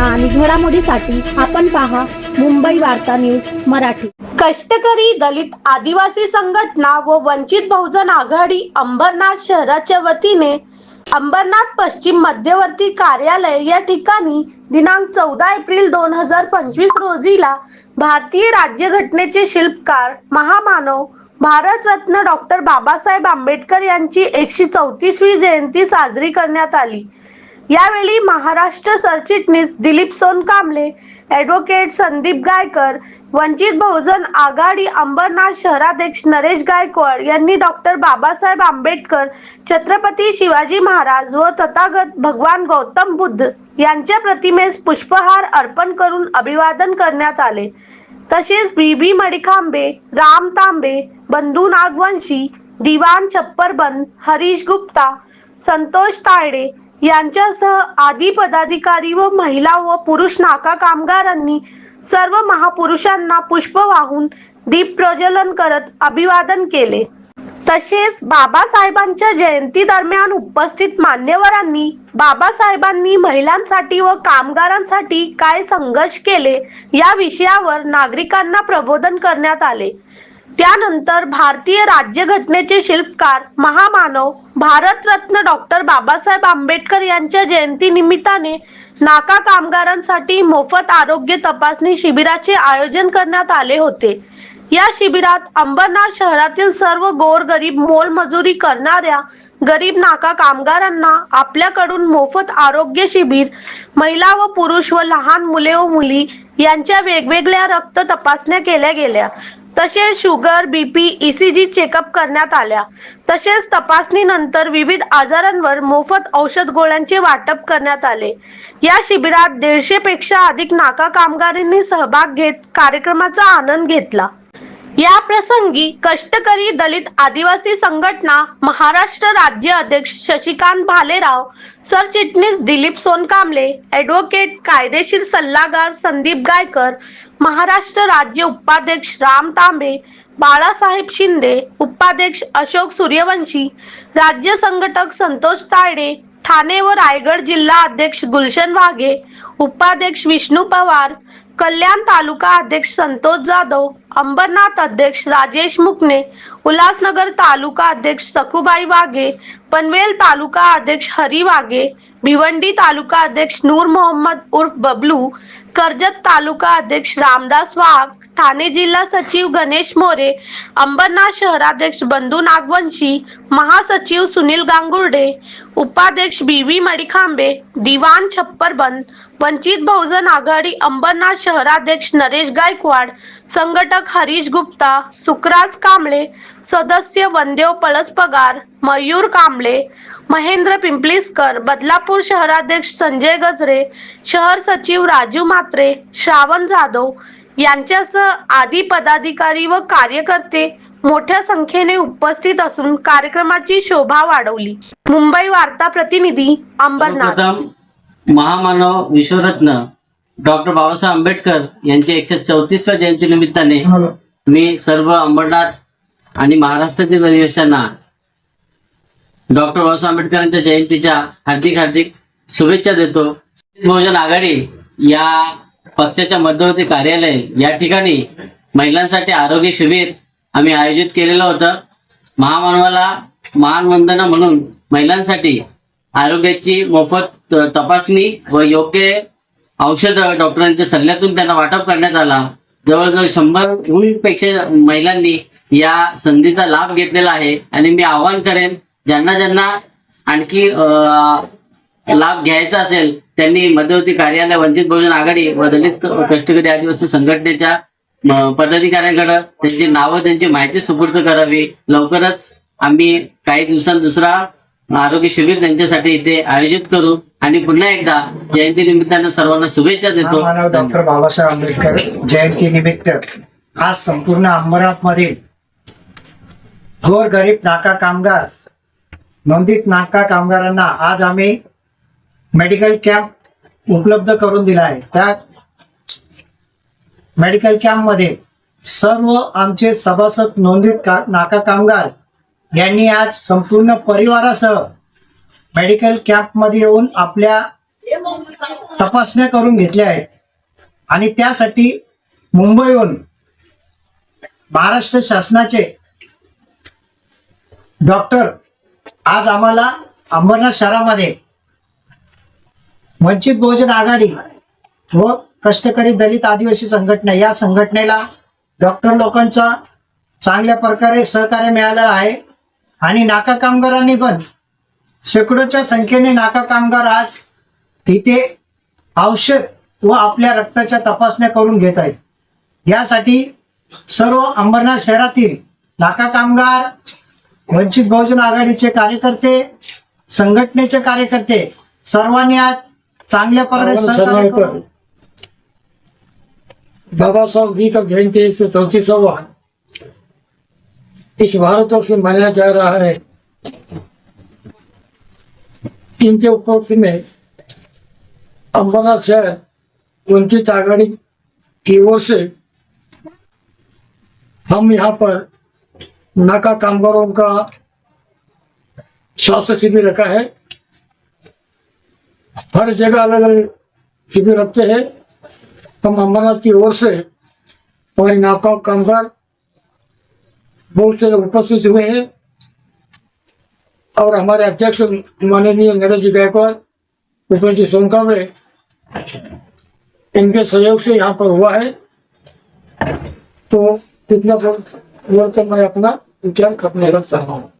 बातम्या आणि घडामोडीसाठी आपण पहा मुंबई वार्ता न्यूज मराठी. कष्टकरी दलित आदिवासी संघटना व वंचित बहुजन आघाडी अंबरनाथ शहराच्या वतीने अंबरनाथ पश्चिम मध्यवर्ती कार्यालय या ठिकाणी दिनांक चौदा एप्रिल दोन हजार पंचवीस रोजीला भारतीय राज्यघटनेचे शिल्पकार महामानव भारतरत्न डॉक्टर बाबासाहेब आंबेडकर यांची एकशे चौतीसवी जयंती साजरी करण्यात आली. यावेळी महाराष्ट्र सरचिटणीस दिलीप सोनकांबळे ॲडव्होकेट संदीप गायकर वंचित बहुजन आघाडी अंबरनाथ शहराध्यक्ष नरेश गायकवाड यांनी डॉक्टर बाबासाहेब आंबेडकर छत्रपती शिवाजी महाराज व तथागत भगवान गौतम बुद्ध यांच्या प्रतिमेस पुष्पहार अर्पण करून अभिवादन करण्यात आले. तसेच बीबी मडिकांबे राम तांबे बंधू नागवंशी दिवान छप्परबंद हरीश गुप्ता संतोष तायडे यांच्यासह आदी पदाधिकारी व महिला व पुरुष नाका कामगारांनी सर्व महापुरुषांना पुष्प वाहून दीप प्रज्वलन करत अभिवादन केले. तसेच बाबासाहेबांच्या जयंती दरम्यान उपस्थित मान्यवरांनी बाबासाहेबांनी महिलांसाठी व कामगारांसाठी काय संघर्ष केले या विषयावर नागरिकांना प्रबोधन करण्यात आले. त्यानंतर भारतीय राज्यघटनेचे शिल्पकार महामानव भारतरत्न डॉक्टर बाबासाहेब आंबेडकर यांच्या जयंती निमित्ताने नाका कामगारांसाठी मोफत आरोग्य तपासणी शिबिराचे आयोजन करण्यात आले होते. या शिबिरात अंबरनाथ शहरातील सर्व गोरगरीब मोलमजुरी करणाऱ्या गरीब नाका कामगारांना आपल्याकडून मोफत आरोग्य शिबिर महिला व पुरुष व लहान मुले व मुली यांच्या वेगवेगळ्या रक्त तपासण्या केल्या गेल्या. तसेच शुगर बीपी ईसीजी चेकअप करण्यात आल्या. तसेच तपासणीनंतर विविध आजारांवर मोफत औषध गोळ्यांचे वाटप करण्यात आले. या शिबिरात दीडशे पेक्षा अधिक नाका कामगारांनी सहभाग घेत कार्यक्रमाचा आनंद घेतला. या प्रसंगी कष्टकरी दलित आदिवासी संघटना महाराष्ट्र राज्य अध्यक्ष शशिकांत भालेराव सरचिटणीस दिलीप सोनकांबळे ॲडव्होकेट कायदेशीर सल्लागार संदीप गायकर महाराष्ट्र राज्य उपाध्यक्ष राम तांबे बाळासाहेब शिंदे उपाध्यक्ष अशोक सूर्यवंशी राज्य संघटक संतोष तायडे ठाणे व रायगड जिल्हा अध्यक्ष गुलशन वाघे उपाध्यक्ष विष्णू पवार कल्याण तालुका अध्यक्ष संतोष जाधव अंबरनाथ अध्यक्ष राजेश मुकणे उल्हासनगर तालुका अध्यक्ष सखुबाई वाघे पनवेल तालुका अध्यक्ष हरी वाघे भिवंडी तालुका अध्यक्ष नूर मोहम्मद उर्फ बबलू कर्जत तालुका अध्यक्ष रामदास वाघ ठाणे जिल्हा सचिव गणेश मोरे अंबरनाथ शहराध्यक्ष बंधू नागवंशी महासचिव सुनील गांगुर्डे उपाध्यक्ष बी व्ही मडिखांबे दिवान छप्परबंद वंचित बहुजन आघाडी अंबरनाथ शहराध्यक्ष नरेश गायकवाड संघटक हरीश गुप्ता सुकराज कांबळे सदस्य वंदेव पळसपगार मयूर कांबळे महेंद्र पिंपलीसकर बदलापूर शहराध्यक्ष संजय गजरे शहर सचिव राजू म्हात्रे श्रावण जाधव यांच्यासह आदी पदाधिकारी व कार्यकर्ते मोठ्या संख्येने उपस्थित असून कार्यक्रमाची शोभा वाढवली. मुंबई वार्ता प्रतिनिधी अंबरनाथ. महामानव विश्वरत्न डॉक्टर बाबासाहेब आंबेडकर यांच्या एकशे चौतीसव्या जयंती निमित्ताने मी सर्व अंबरनाथ आणि महाराष्ट्रातील रहिवाशांना डॉक्टर बाबासाहेब आंबेडकरांच्या जयंतीच्या हार्दिक हार्दिक शुभेच्छा देतो. बहुजन आघाडी या पक्षाच्या मध्यवर्ती कार्यालय या ठिकाणी महिलांसाठी आरोग्य शिबिर आम्ही आयोजित केलेलं होतं. महामानवाला मानवंदना म्हणून महिलांसाठी आरोग्याची मोफत तपासणी व योग्य औषधं डॉक्टरांच्या सल्ल्यातून त्यांना वाटप करण्यात आला. जवळजवळ शंभरपेक्षा महिलांनी या संधीचा लाभ घेतलेला आहे आणि मी आवाहन करेन ज्यांना ज्यांना आणखी लाभ घ्यायचा असेल त्यांनी मध्यवर्ती कार्यालय वंचित बहुजन आघाडी व दलित कष्टकरी आदिवासी संघटनेच्या पदाधिकाऱ्यांकडे त्यांची नावं त्यांची माहिती सुपूर्द करावी. लवकरच आम्ही काही दिवसांत दुसरा आरोग्य शिबिर त्यांच्यासाठी इथे आयोजित करू. आणि पुन्हा एकदा जयंती निमित्तानं सर्वांना शुभेच्छा देतो. डॉक्टर बाबासाहेब आंबेडकर. जयंती निमित्त. आज संपूर्ण अंबरनाथ मधील गोर गरीब नाका कामगार नोंदित नाका कामगारांना आज आम्ही मेडिकल कॅम्प उपलब्ध करून दिला आहे. त्या मेडिकल कॅम्पमध्ये सर्व आमचे सभासद नोंदित का नाका कामगार यांनी आज संपूर्ण परिवारासह मेडिकल कॅम्पमध्ये येऊन आपल्या तपासण्या करून घेतल्या आहेत. आणि त्यासाठी मुंबईहून महाराष्ट्र शासनाचे डॉक्टर आज आम्हाला अंबरनाथ शहरामध्ये वंचित बहुजन आघाडी व कष्टकरी दलित आदिवासी संघटना या संघटनेला डॉक्टर लोकांचा चांगल्या प्रकारे सहकार्य मिळालं आहे. आणि नाका कामगारांनी पण शेकडोच्या संख्येने नाका कामगार आज तिथे औषध व आपल्या रक्ताच्या तपासण्या करून घेत आहेत. यासाठी सर्व अंबरनाथ शहरातील नाका कामगार वंचित बहुजन आघाडीचे कार्यकर्ते संघटनेचे कार्यकर्ते सर्वांनी आज चांगल्या प्रकारे सहकार्य करून. बाबा साहब जी का जयंती एक सौ चौतीसवा इस भारतवर्ष में मनाया जा रहा है. इनके उपलक्ष्य में अम्बरनाथ शहर वंचित आघाड़ी की ओर से हम यहाँ पर नाका कामगारों का स्वास्थ्य शिविर रखा है। हर जगह अलग अलग शिविर रखते हैं। हम अमरनाथ की ओर से हमारे नाका कामगार बहुत से लोग उपस्थित हुए हैं। और हमारे अध्यक्ष माननीय नरेश जी गायकवाड़ विपिन जी सोनकावे इनके सहयोग से यहाँ पर हुआ है। तो कितना वर्तन मैं अपना विचार करने चाहता हूँ।